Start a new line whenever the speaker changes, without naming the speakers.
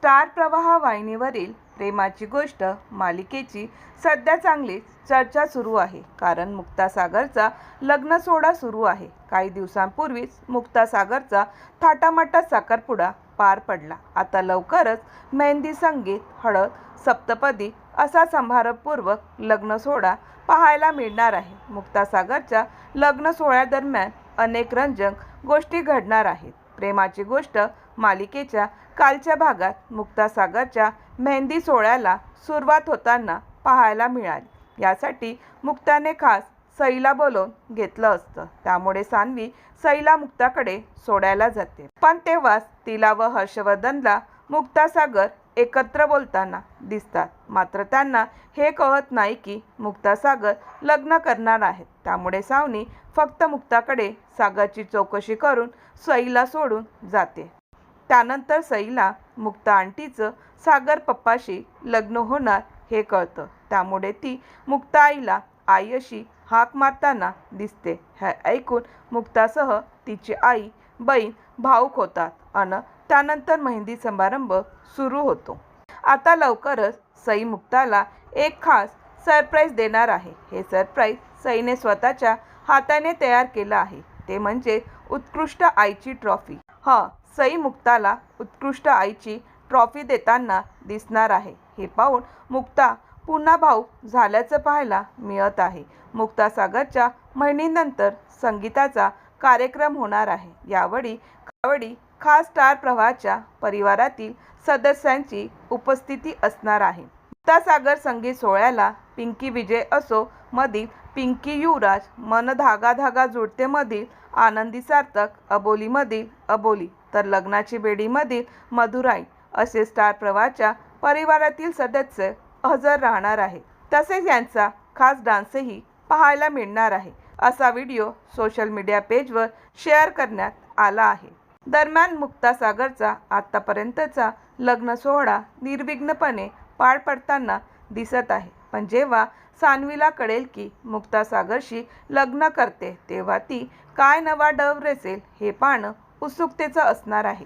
Star प्रवाह वाहिनीवरील प्रेमाची गोष्ट मालिकेची सध्या चांगलीच चर्चा सुरू आहे. कारण मुक्तासागरचा लग्न सोहळा सुरू आहे. काही दिवसांपूर्वीच मुक्तासागरचा थाटामाटा साखरपुडा पार पडला. आता लवकरच मेहंदी संगीत हळद सप्तपदी असा समारंभपूर्वक लग्न सोहळा पाहायला मिळणार आहे. मुक्तासागरच्या लग्न सोहळ्यादरम्यान अनेक रंजक गोष्टी घडणार आहेत. प्रेमाची गोष्ट मालिकेच्या कालच्या भागात मुक्तासागरच्या मेहंदी सोहळ्याला सुरुवात होताना पाहायला मिळाली. यासाठी मुक्ताने खास सईला बोलवून घेतलं असतं. त्यामुळे सान्वी सईला मुक्ताकडे सोडायला जाते. पण तेव्हाच तिला व हर्षवर्धनला मुक्तासागर एकत्र बोलताना दिसतात. मात्र त्यांना हे कळत नाही की मुक्तासागर लग्न करणार आहेत. त्यामुळे सावनी फक्त मुक्ताकडे सागरची चौकशी करून सईला सोडून जाते. त्यानंतर सईला मुक्ता आंटीचं सागर पप्पाशी लग्न होणार हे कळतं. त्यामुळे ती मुक्ता आईला आई अशी हाक मारताना दिसते. हे ऐकून मुक्तासह तिची आई बहीण भाऊक होतात आणि त्यानंतर मेहंदी समारंभ सुरू होतो. आता लवकरच सई मुक्ताला एक खास सरप्राईज देणार आहे. हे सरप्राईज सईने स्वतःच्या हाताने तयार केलं आहे. ते म्हणजे उत्कृष्ट आईची ट्रॉफी. ह सई मुक्ताला उत्कृष्ट आईची ट्रॉफी देताना दिसणार आहे. हे पाहून मुक्ता पुन्हा भाऊ झाल्याचं पाहायला मिळत आहे. मुक्ता सागरच्या महिनीनंतर संगीताचा कार्यक्रम होणार आहे. यावेळी यावेळी खास स्टार प्रवाहाच्या परिवारातील सदस्यांची उपस्थिती असणार आहे. मुक्ता सागर संगीत सोहळ्याला पिंकी विजय असो मधील पिंकी युवराज मन धागा धागा जुडते मधील आनंदी सार्थक अबोलीमधील अबोली तर लग्नाची बेडीमधील मधुराई असे स्टार प्रवाहाच्या परिवारातील सदस्य हजर राहणार आहे. तसेच यांचा खास डान्सही पाहायला मिळणार आहे. असा व्हिडिओ सोशल मीडिया पेजवर शेअर करण्यात आला आहे. दरम्यान मुक्तासागरचा आत्तापर्यंतचा लग्न सोहळा निर्विघ्नपणे पार पडताना दिसत आहे. पण जेव्हा सान्वीला कळेल की मुक्तासागरशी लग्न करते तेव्हा ती काय नवा डव रेसेल हे पाहणं उत्सुकतेचं असणार आहे.